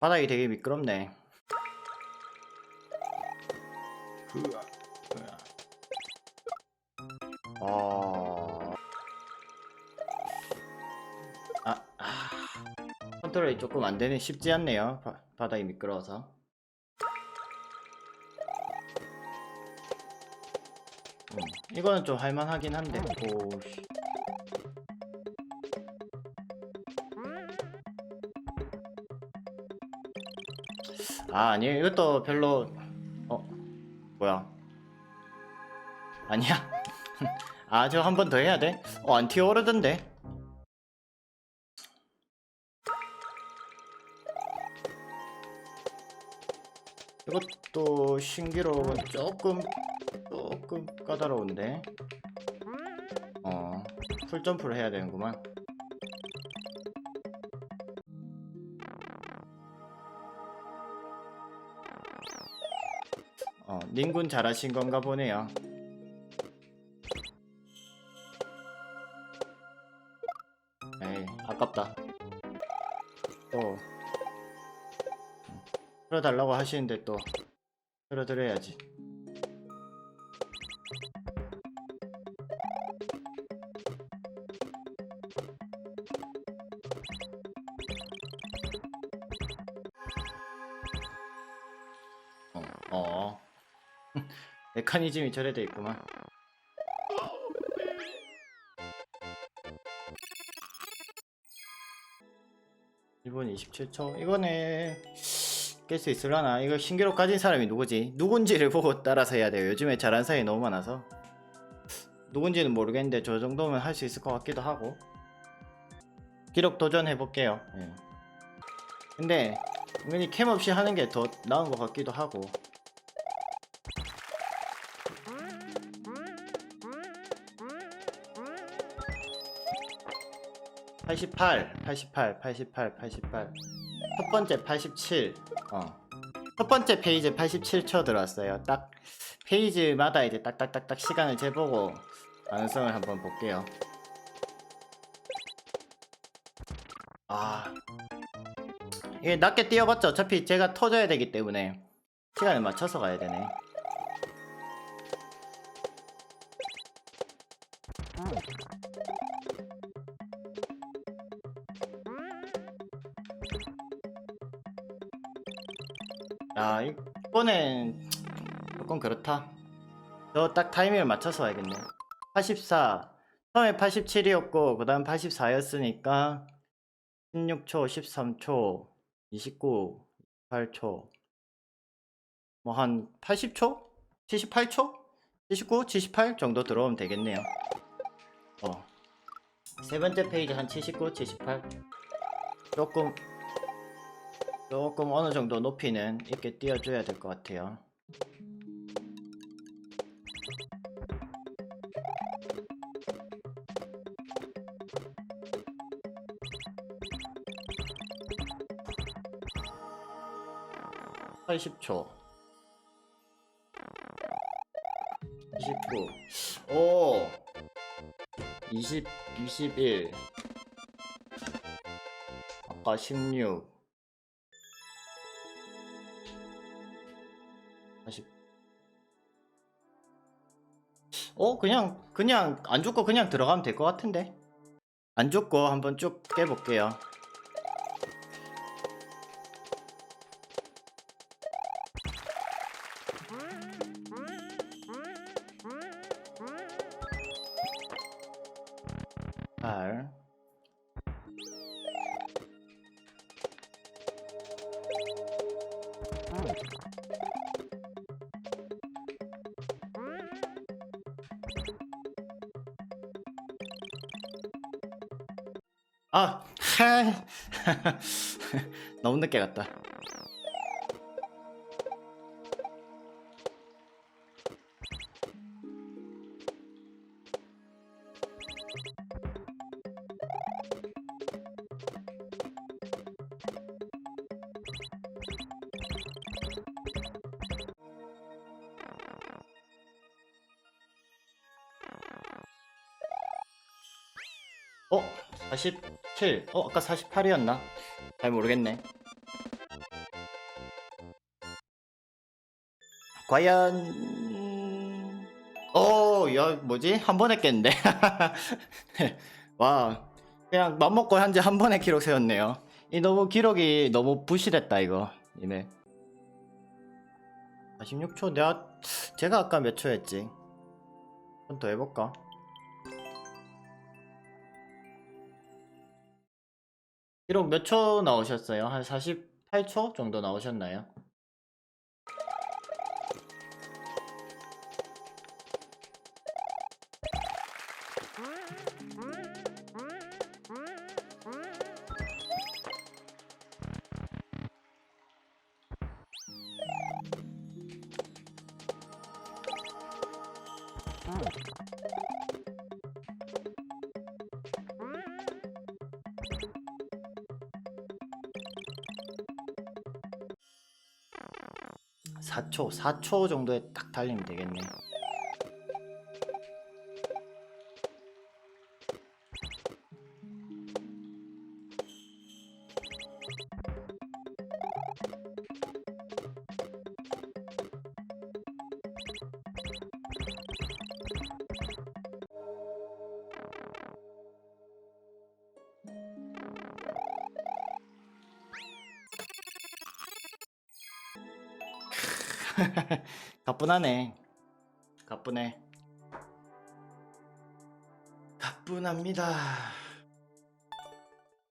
바닥이 되게 미끄럽네. 어... 아, 아... 컨트롤이 조금 안 되네. 쉽지 않네요. 바, 바닥이 미끄러워서. 음, 이거는 좀 할만하긴 한데. 오, 씨. 아, 아니에요. 이것도 별로, 어, 뭐야. 아니야. 아, 저 한 번 더 해야 돼? 어, 안 튀어오르던데? 이것도 신기록은 조금, 조금 까다로운데? 어, 풀점프를 해야 되는구만. 어, 닌군 잘하신 건가 보네요. 에이, 아깝다. 또, 틀어달라고 하시는데 또, 틀어드려야지. 메커니즘이 저래 돼 있구만. 일분 27초. 이거는 깰수 있을라나? 이거 신기록 가진 사람이 누구지? 누군지를 보고 따라서 해야 돼요. 요즘에 잘하는 사람이 너무 많아서. 누군지는 모르겠는데 저 정도면 할 수 있을 것 같기도 하고. 기록 도전해 볼게요. 예. 근데 은근히 캠 없이 하는 게 더 나은 것 같기도 하고. (88) (88) (88) (88) 첫 번째 87 어. 첫 번째 페이지 87초 들어왔어요. 딱 페이지마다 이제 딱딱딱딱 시간을 재보고 완성을 한번 볼게요. 아. 이게 낮게 뛰어봤자 어차피 제가 터져야 되기 때문에 시간을 맞춰서 가야 되네 야 이번엔 조금 그렇다 저 딱 타이밍을 맞춰서 와야겠네 84 처음에 87이었고 그 다음 84였으니까 16초 13초 29 28초 뭐 한 80초? 78초? 79? 78 정도 들어오면 되겠네요 어. 세 번째 페이지 한 79, 78 조금 조금 어느 정도 높이는 있게 띄워줘야 될 것 같아요. (80초) (29) 오 (20) (21) 아까 (16) 40. 어 그냥 그냥 안 죽고 그냥 들어가면 될 것 같은데? 안 죽고 한번 쭉 깨볼게요 팔 아, 하, 너무 늦게 갔다. 어? 47? 어? 아까 48이었나? 잘 모르겠네 과연 어, 야 뭐지? 한번 했겠는데? 와 그냥 맘먹고 한지 한 번에 기록 세웠네요 이 너무 기록이 너무 부실했다 이거 이네 46초 내가 제가 아까 몇초 했지 좀 더 해볼까? 기록 몇초 나오셨어요? 한 48초 정도 나오셨나요? 4초, 4초 정도에 딱 달리면 되겠네. 가뿐하네. 가뿐해. 가뿐합니다.